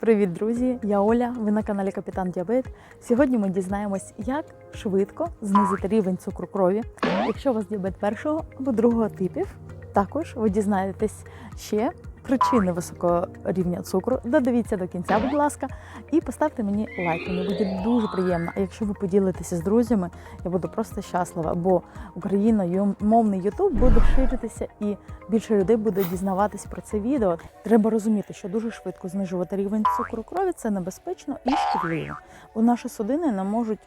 Привіт, друзі! Я Оля. Ви на каналі Капітан Діабет. Сьогодні ми дізнаємось, як швидко знизити рівень цукру крові. Якщо у вас діабет першого або другого типів, також ви дізнаєтесь ще причини високого рівня цукру. Додивіться до кінця, будь ласка, і поставте мені лайк. Мені буде дуже приємно. А якщо ви поділитеся з друзями, я буду просто щаслива, бо україномовний Ютуб буде ширитися і більше людей буде дізнаватись про це відео. Треба розуміти, що дуже швидко знижувати рівень цукру крові це небезпечно і шкідливо, бо наші судини не можуть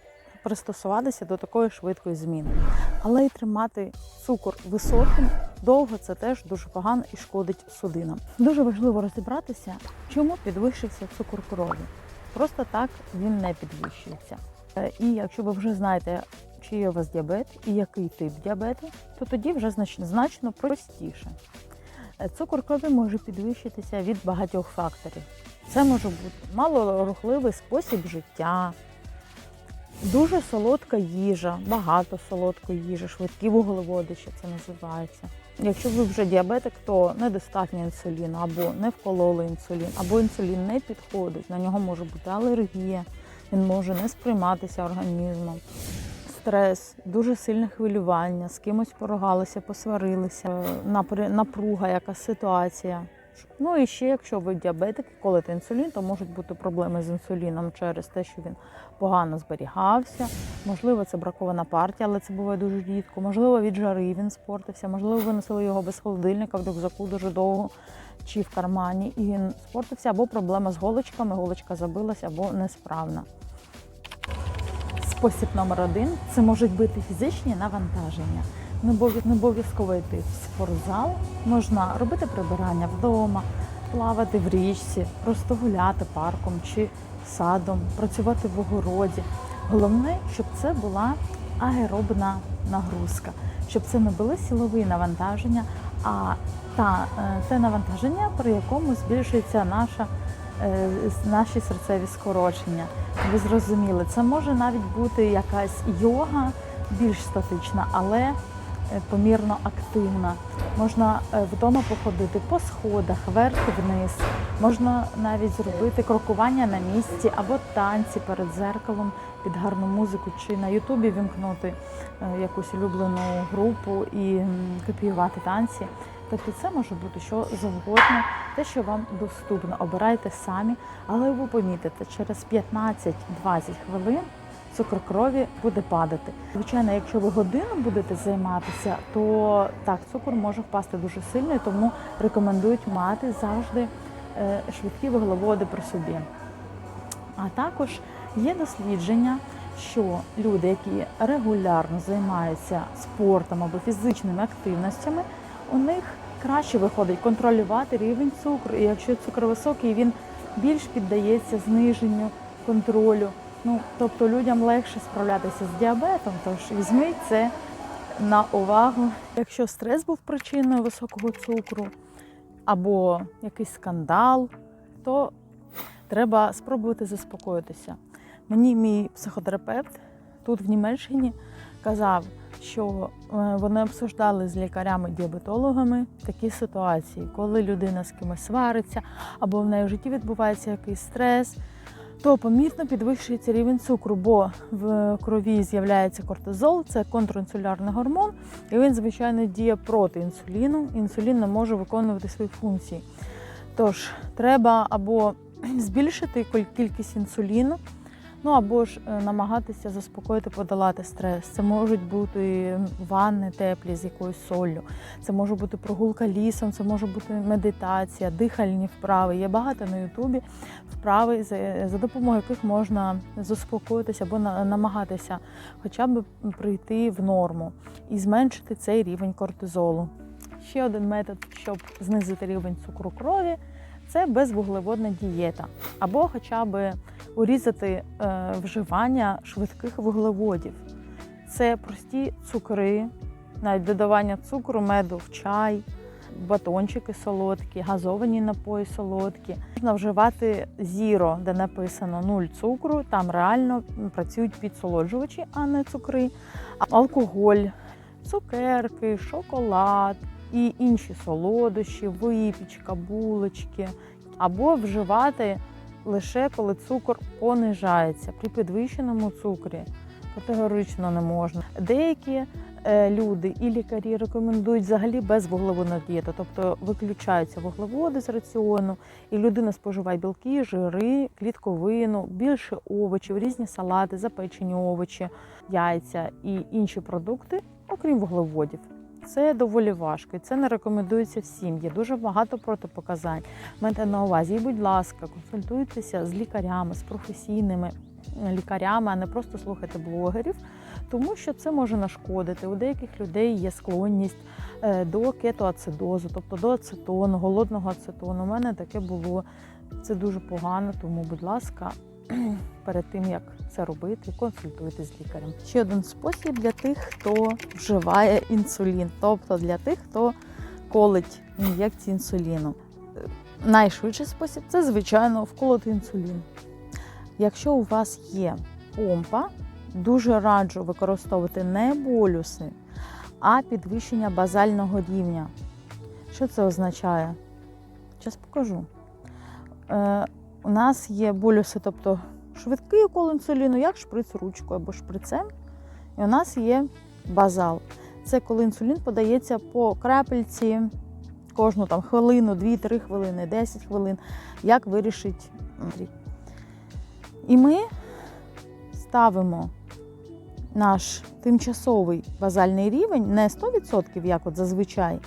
пристосуватися до такої швидкої зміни. Але й тримати цукор високим довго це теж дуже погано і шкодить судинам. Дуже важливо розібратися, чому підвищився цукор крові. Просто так він не підвищується. Е, І якщо ви вже знаєте, чи є у вас діабет і який тип діабету, то тоді вже значно, простіше. Е, Цукор крові може підвищитися від багатьох факторів. Це може бути малорухливий спосіб життя, дуже солодка їжа, багато солодкої їжі, швидкі вуглеводи, що це називається. Якщо ви вже діабетик, то недостатньо інсуліну, або не вкололи інсулін, або інсулін не підходить, на нього може бути алергія, він може не сприйматися організмом. Стрес, дуже сильне хвилювання, з кимось поругалися, посварилися, напруга, яка ситуація. Ну і ще, якщо ви діабетик, колите інсулін, то можуть бути проблеми з інсуліном через те, що він погано зберігався. Можливо, це бракована партія, але це буває дуже рідко. Можливо, від жари він спортився, можливо, ви носили його без холодильника в рюкзаку дуже довго чи в кармані, і він спортився, або проблема з голочками, голочка забилася, або несправна. Спосіб номер один це можуть бути фізичні навантаження. Не обов'язково йти в спортзал. Можна робити прибирання вдома, плавати в річці, просто гуляти парком чи садом, працювати в огороді. Головне, щоб це була аеробна нагрузка, щоб це не були силові навантаження, а та, е, те навантаження, при якому збільшується наша, е, наші серцеві скорочення. Ви зрозуміли, це може навіть бути якась йога більш статична, але помірно активна. Можна е, вдома походити по сходах, вверх вниз. Можна навіть зробити крокування на місці або танці перед зеркалом під гарну музику, чи на Ютубі вімкнути е, якусь улюблену групу і копіювати танці. Тобто це може бути що завгодно, те, що вам доступно. Обирайте самі, але ви помітите, через 15-20 хвилин цукор крові буде падати. Звичайно, якщо ви годину будете займатися, то так, цукор може впасти дуже сильно, тому рекомендують мати завжди е, швидкі вуглеводи при собі. А також є дослідження, що люди, які регулярно займаються спортом або фізичними активностями, у них краще виходить контролювати рівень цукру. І якщо цукор високий, він більш піддається зниженню контролю. Ну, тобто людям легше справлятися з діабетом, тож візьміть це на увагу. Якщо стрес був причиною високого цукру або якийсь скандал, то треба спробувати заспокоїтися. Мені мій психотерапевт тут в Німеччині казав, що е, вони обсуждали з лікарями-діабетологами такі ситуації, коли людина з кимось свариться, або в неї в житті відбувається якийсь стрес, то помітно підвищується рівень цукру, бо в крові з'являється кортизол, це контрінсулярний гормон, і він, звичайно, діє проти інсуліну. Інсулін не може виконувати свої функції. Тож треба або збільшити кількість інсуліну, ну або ж е, намагатися заспокоїти, подолати стрес. Це можуть бути ванни теплі з якоюсь солью, це може бути прогулка лісом, це може бути медитація, дихальні вправи. Є багато на Ютубі вправи, за, допомогою яких можна заспокоїтися або намагатися хоча б прийти в норму і зменшити цей рівень кортизолу. Ще один метод, щоб знизити рівень цукру крові, це безвуглеводна дієта, або хоча б урізати е, вживання швидких вуглеводів. Це прості цукри, навіть додавання цукру, меду в чай, батончики солодкі, газовані напої солодкі. Можна вживати зіро, де написано нуль цукру. Там реально працюють підсолоджувачі, а не цукри. Алкоголь, цукерки, шоколад і інші солодощі, випічка, булочки. Або вживати лише коли цукор понижається. При підвищеному цукрі категорично не можна. Деякі е, люди і лікарі рекомендують взагалі безвуглеводну дієту, тобто виключаються вуглеводи з раціону, і людина споживає білки, жири, клітковину, більше овочів, різні салати, запечені овочі, яйця і інші продукти, окрім вуглеводів. Це доволі важко, і це не рекомендується всім. Є дуже багато протипоказань. Майте на увазі, і, будь ласка, консультуйтеся з лікарями, з професійними лікарями, а не просто слухайте блогерів, тому що це може нашкодити. У деяких людей є склонність е, до кетоацидозу, тобто до ацетону, голодного ацетону. У мене таке було. Це дуже погано, тому, будь ласка, перед тим як це робити, консультуйтесь з лікарем. Ще один спосіб для тих, хто вживає інсулін, тобто для тих, хто колить ін'єкції інсуліну. Найшвидший спосіб це, звичайно, вколоти інсулін. Якщо у вас є помпа, дуже раджу використовувати не болюси, а підвищення базального рівня. Що це означає? Зараз покажу. Е, у нас є болюси, тобто швидкий укол інсуліну, як шприц ручкою або шприцем. І у нас є базал. Це коли інсулін подається по крапельці кожну там хвилину, 2-3 хвилини, 10 хвилин, як вирішить. І ми ставимо наш тимчасовий базальний рівень не 100%, як от зазвичай,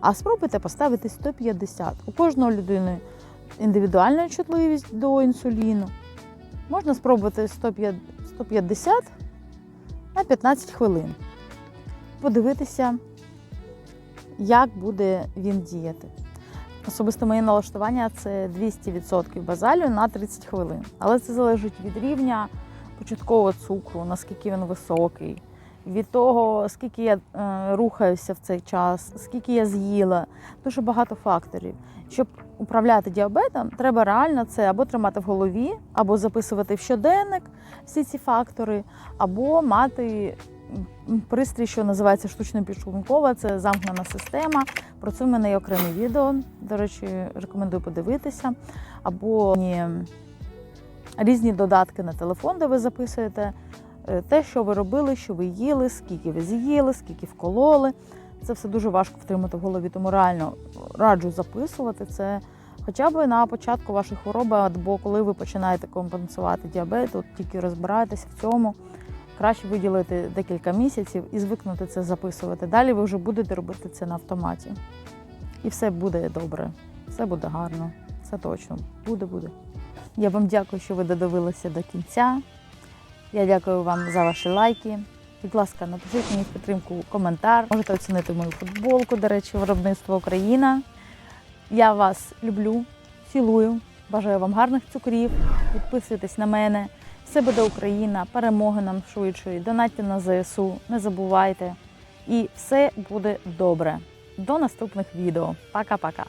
а спробуйте поставити 150. У кожної людини індивідуальна чутливість до інсуліну. Можна спробувати 150 на 15 хвилин. Подивитися, як буде він діяти. Особисто моє налаштування це 200% базалію на 30 хвилин. Але це залежить від рівня початкового цукру, наскільки він високий, від того, скільки я е, рухаюся в цей час, скільки я з'їла. Дуже багато факторів. Щоб управляти діабетом, треба реально це або тримати в голові, або записувати в щоденник всі ці фактори, або мати пристрій, що називається штучно підшлункова, це замкнена система. Про це в мене є окреме відео. До речі, рекомендую подивитися. Або ні, різні додатки на телефон, де ви записуєте те, що ви робили, що ви їли, скільки ви з'їли, скільки вкололи. Це все дуже важко втримати в голові, тому реально раджу записувати це хоча б на початку вашої хвороби, або коли ви починаєте компенсувати діабет, от тільки розбираєтеся в цьому. Краще виділити декілька місяців і звикнути це записувати. Далі ви вже будете робити це на автоматі. І все буде добре, все буде гарно, все точно. Буде, буде. Я вам дякую, що ви додивилися до кінця. Я дякую вам за ваші лайки. Будь ласка, напишіть мені в підтримку коментар. Можете оцінити мою футболку, до речі, виробництво Україна. Я вас люблю, цілую. Бажаю вам гарних цукрів. Підписуйтесь на мене. Все буде Україна, перемоги нам швидшої. Донатьте на ЗСУ, не забувайте. І все буде добре. До наступних відео. Пока-пока.